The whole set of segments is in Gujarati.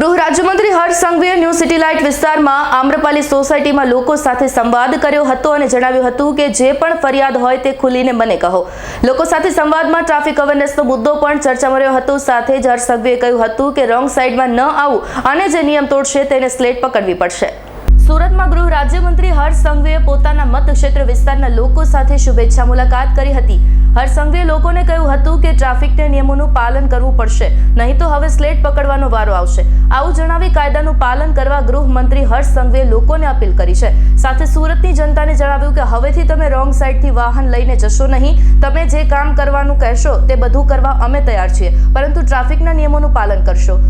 ગૃહ રાજ્યમંત્રી હર્ષ સંઘવીએ ન્યૂ સિટી લાઇટ વિસ્તારમાં આમ્રપાલી સોસાયટીમાં લોકો સાથે સંવાદ કર્યો હતો અને જણાવ્યું હતું કે જે પણ ફરિયાદ હોય તે ખુલીને મને કહો. લોકો સાથે સંવાદમાં ટ્રાફિક અવેરનેસનો મુદ્દો પણ ચર્ચામાં રહ્યો હતો. સાથે જ હર્ષ સંઘવીએ કહ્યું હતું કે રોંગ સાઈડમાં ન આવું અને જે નિયમ તોડશે તેને સ્લેટ પકડવી પડશે. સુરતમાં ગૃહ રાજ્યમંત્રી હર્ષ સંઘવીએ પોતાના મતક્ષેત્ર વિસ્તારના લોકો સાથે શુભેચ્છા મુલાકાત કરી હતી. હર્ષ સંઘવીએ લોકોને કહ્યું હતું કે ટ્રાફિકના નિયમોનું પાલન કરવું પડશે, નહીં તો હવે સ્લેટ પકડવાનો વારો આવશે. આવું જણાવી કાયદાનું પાલન કરવા ગૃહમંત્રી હર્ષ સંઘવીએ લોકોને અપીલ કરી છે. સાથે સુરતની જનતાને જણાવ્યું કે હવેથી તમે રોંગ સાઈડથી વાહન લઈને જશો નહીં. તમે જે કામ કરવાનું કહેશો તે બધું કરવા અમે તૈયાર છીએ, પરંતુ ટ્રાફિકના નિયમોનું પાલન કરશો.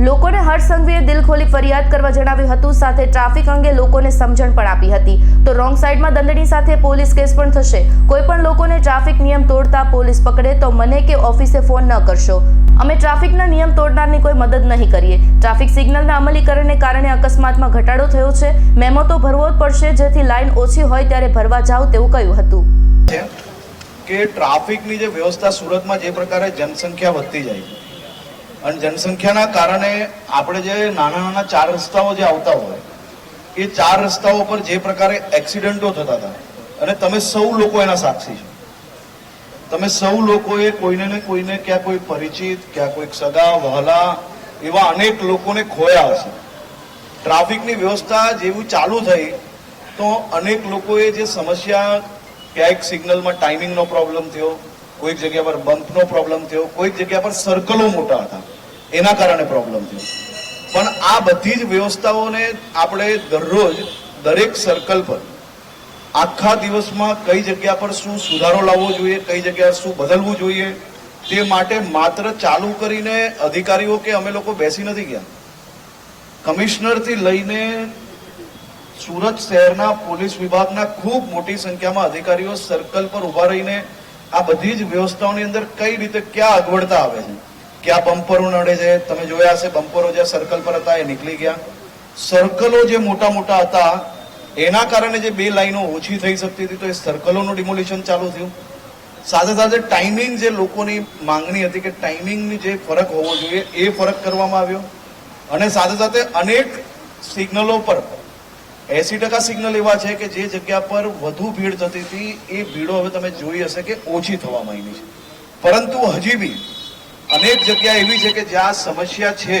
લોકોને હર્ષસંઘવીએ દિલ ખોલી ફરિયાદ કરવા જણાવ્યું હતું. સાથે ટ્રાફિક અંગે લોકોને સમજણ પણ આપી હતી. તો રોંગ સાઈડમાં દંડની સાથે પોલીસ કેસ પણ થશે. કોઈ પણ લોકોને ટ્રાફિક નિયમ તોડતા પોલીસ પકડે તો મને કે ઓફિસે ફોન ન કરશો. અમે ટ્રાફિકના નિયમ તોડનારની કોઈ મદદ નહીં કરીએ. ટ્રાફિક સિગ્નલના અમલીકરણને કારણે અકસ્માતમાં ઘટાડો થયો છે. મેમો તો ભરવો જ પડશે. જેથી લાઈન ઓછી હોય ત્યારે ભરવા જાવ તેવું કહ્યું હતું. કે ટ્રાફિકની જે વ્યવસ્થા સુરતમાં જે પ્રકારે જનસંખ્યા વધતી જાય અને જનસંખ્યાના કારણે આપણે જે નાના નાના ચાર રસ્તાઓ જે આવતા હોય, એ ચાર રસ્તાઓ પર જે પ્રકારે એક્સિડન્ટો થતા હતા. અને તમે સૌ લોકો એના સાક્ષી છો. તમે સૌ લોકોએ કોઈને ને કોઈને ક્યાં કોઈ પરિચિત, ક્યાં કોઈક સગા, વહલા, એવા અનેક લોકોને ખોયા હશે. ટ્રાફિકની વ્યવસ્થા જેવું ચાલુ થઈ, તો અનેક લોકોએ જે સમસ્યા, ક્યાંક સિગ્નલમાં ટાઈમિંગનો પ્રોબ્લેમ થયો, કોઈક જગ્યા પર બમ્પનો પ્રોબ્લેમ થયો, કોઈક જગ્યા પર સર્કલો મોટા હતા. એના કારણે પ્રોબ્લેમ થયો. પણ આ બધી જ વ્યવસ્થાઓને આપણે દરરોજ દરેક સર્કલ પર આખા દિવસમાં કઈ જગ્યા પર શું સુધારો લાવવો જોઈએ, કઈ જગ્યાએ શું બદલવું જોઈએ, તે માટે માત્ર ચાલુ કરીને અધિકારીઓ કે અમે લોકો બેસી નથી ગયા. કમિશનરથી લઈને સુરત શહેરના પોલીસ વિભાગના ખૂબ મોટી સંખ્યામાં અધિકારીઓ સર્કલ પર ઊભા રહીને આ બધી જ વ્યવસ્થાઓની અંદર કઈ રીતે ક્યાં અગવડતા આવે છે. ક્યાં બમ્પરો નડે છે? તમે જોયા હશે બમ્પરો જ્યાં સર્કલ પર હતા, એ નીકળી ગયા. સર્કલો જે મોટા મોટા હતા, એના કારણે જે બે લાઈનો ઓછી થઈ શકતી હતી, તો એ સર્કલોનું ડિમોલિશન ચાલુ થયું. સાથે સાથે ટાઈમિંગ જે લોકોની માંગણી હતી કે ટાઈમિંગની જે ફરક હોવો જોઈએ, એ ફરક કરવામાં આવ્યો. અને સાથે સાથે અનેક સિગ્નલો પર એસી ટકા સિગ્નલ એવા છે કે જે જગ્યા પર વધુ ભીડ થતી હતી, એ ભીડો હવે તમે જોઈ હશે કે ઓછી થવા માંડી છે. પરંતુ હજી બી અનેક જગ્યા એવી છે કે જ્યાં સમસ્યા છે,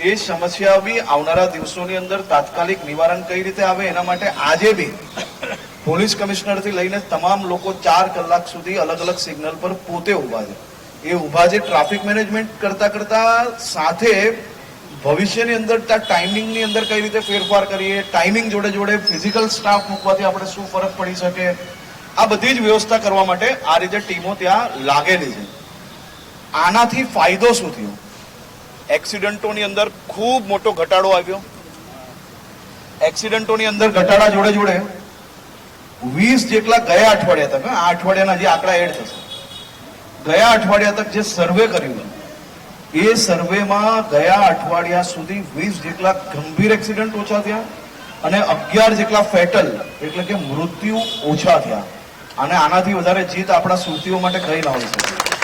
એ સમસ્યા બી આવનારા દિવસોની અંદર તાત્કાલિક નિવારણ કઈ રીતે આવે એના માટે આજે બી પોલીસ કમિશનરથી લઈને તમામ લોકો ચાર કલાક સુધી અલગ અલગ સિગ્નલ પર પોતે ઊભા છે. એ ઊભા છે ટ્રાફિક મેનેજમેન્ટ કરતા કરતા સાથે ભવિષ્યની અંદર ત્યાં ટાઈમિંગની અંદર કઈ રીતે ફેરફાર કરીએ, ટાઈમિંગ જોડે જોડે ફિઝિકલ સ્ટાફ મૂકવાથી આપણે શું ફરક પડી શકે? આ બધી જ વ્યવસ્થા કરવા માટે આ રીતે ટીમો ત્યાં લાગેલી છે. આનાથી ફાયદો શું થયો? એક્સિડન્ટોની અંદર ખૂબ મોટો ઘટાડો આવ્યો. એક્સિડન્ટોની અંદર ઘટાડા જોડે જોડે વીસ જેટલા ગયા અઠવાડિયા તક આ અઠવાડિયાના જે આંકડા એડ થશે. ગયા અઠવાડિયા તક જે સર્વે કર્યું એ સર્વેમાં ગયા અઠવાડિયા સુધી વીસ જેટલા ગંભીર એક્સિડન્ટ ઓછા થયા અને અગિયાર જેટલા ફેટલ, એટલે કે મૃત્યુ ઓછા થયા. અને આનાથી વધારે જીત આપણા સુરતીઓ માટે કઈ હોઈ શકે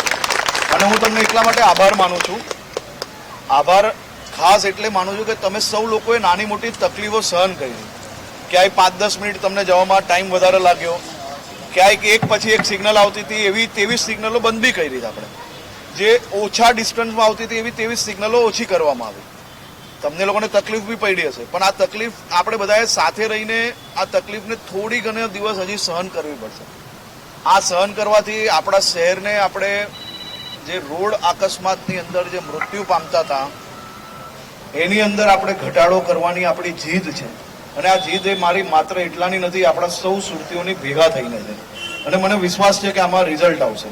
અને હું તમને એટલા માટે આભાર માનું છું. આભાર ખાસ એટલે માનું છું કે તમે સૌ લોકોએ નાની મોટી તકલીફો સહન કરી. ક્યાંય પાંચ દસ મિનિટ તમને જવામાં ટાઈમ વધારે લાગ્યો. ક્યાંક એક પછી એક સિગ્નલ આવતી હતી, એવી તેવી સિગ્નલો બંધ બી કરી છે આપણે. જે ઓછા ડિસ્ટન્સમાં આવતી હતી, એવી તેવી સિગ્નલો ઓછી કરવામાં આવી. તમને લોકોને તકલીફ બી પડી હશે. પણ આ તકલીફ આપણે બધાએ સાથે રહીને આ તકલીફને થોડી ઘણા દિવસ હજી સહન કરવી પડશે. આ સહન કરવાથી આપણા શહેરને આપણે જે રોડ અકસ્માતની અંદર જે મૃત્યુ પામતા હતા, એની અંદર આપણે ઘટાડો કરવાની આપણી જીદ છે. અને આ જીદ એ મારી માત્ર એટલાની નથી, આપણા સૌ સુરતીઓની ભેગા થઈને છે. અને મને વિશ્વાસ છે કે આમાં રિઝલ્ટ આવશે.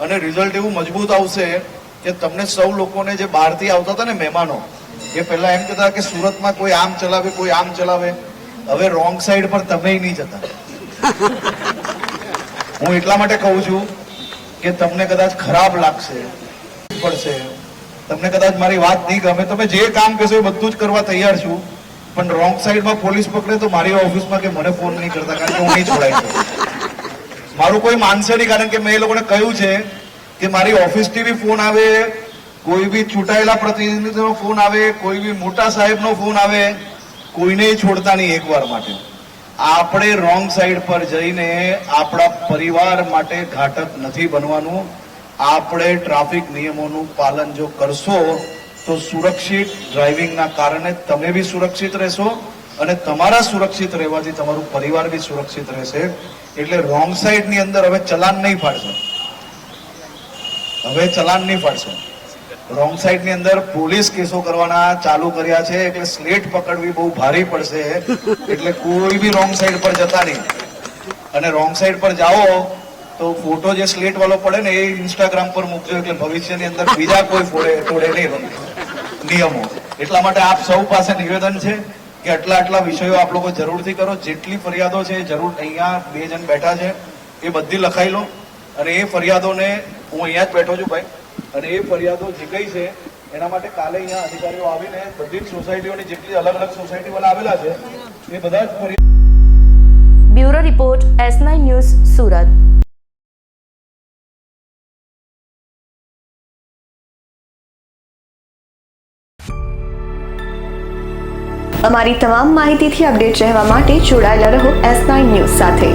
અને રિઝલ્ટ એવું મજબૂત આવશે કે તમને સૌ લોકોને જે બહારથી આવતા હતા ને મહેમાનો, એ પહેલા એમ કહેતા કે સુરતમાં કોઈ આમ ચલાવે, કોઈ આમ ચલાવે. હવે રોંગ સાઈડ પર તમે નહીં જતા. હું એટલા માટે કહું છું કે તમને કદાચ ખરાબ લાગશે, પડશે. તમને કદાચ મારી વાત નહીં ગમે, તમે જે કામ કહેશો એ બધું જ કરવા તૈયાર છું. પણ રોંગ સાઈડમાં પોલીસ પકડે તો મારી ઓફિસમાં કે મને ફોન નહીં કરતા, કારણ કે હું નહીં છોડાઈ શકું. મારું કોઈ માનશે નહીં, કારણ કે મેં એ લોકોને કહ્યું છે કે મારી ઓફિસથી બી ફોન આવે, કોઈ બી ચૂંટાયેલા પ્રતિનિધિનો ફોન આવે, કોઈ બી મોટા સાહેબનો ફોન આવે, કોઈને છોડતા નહીં એકવાર માટે. આપણે રોંગ સાઈડ પર જઈને આપણા પરિવાર માટે ઘાતક નથી બનવાનું. આપણે ટ્રાફિક નિયમોનું પાલન જો કરશો, તો સુરક્ષિત ડ્રાઇવિંગના કારણે તમે બી સુરક્ષિત રહેશો અને તમારા સુરક્ષિત રહેવાથી તમારું પરિવાર બી સુરક્ષિત રહેશે. એટલે રોંગ સાઈડની અંદર હવે ચલાન નહીં ફાડશો હવે ચલાન નહીં ફાડશો રોંગ સાઈડની અંદર પોલીસ કેસો કરવાના ચાલુ કર્યા છે. એટલે સ્લેટ પકડવી બહુ ભારી પડશે. એટલે કોઈ બી રોંગ સાઈડ પર જતા નહીં. અને રોંગ સાઈડ પર જાઓ તો ફોટો જે સ્લેટ વાળો પડે ને એ ઇન્સ્ટાગ્રામ પર મૂકજો. એટલે ભવિષ્યની અંદર બીજા કોઈ ફોડે તોડે નહીં નિયમો. એટલા માટે આપ સૌ પાસે નિવેદન છે કે આટલા આટલા વિષયો આપ લોકો જરૂરથી કરો. જેટલી ફરિયાદો છે જરૂર અહીંયા બે જણ બેઠા છે. એ બધી લખાઈ લો. અને એ ફરિયાદોને હું અહીંયા જ બેઠો છું ભાઈ. અને એ ફરિયાદો જે કઈ છે એના માટે કાલે અહીંયા અધિકારીઓ આવીને બધી જ સોસાયટીઓની જેટલી અલગ અલગ સોસાયટી આવેલા છે એ બધા જ bureau report S nine news Surat. અમારી તમામ માહિતીથી અપડેટ રહેવા માટે જોડાયેલા રહો એસ નાઇન ન્યૂઝ સાથે.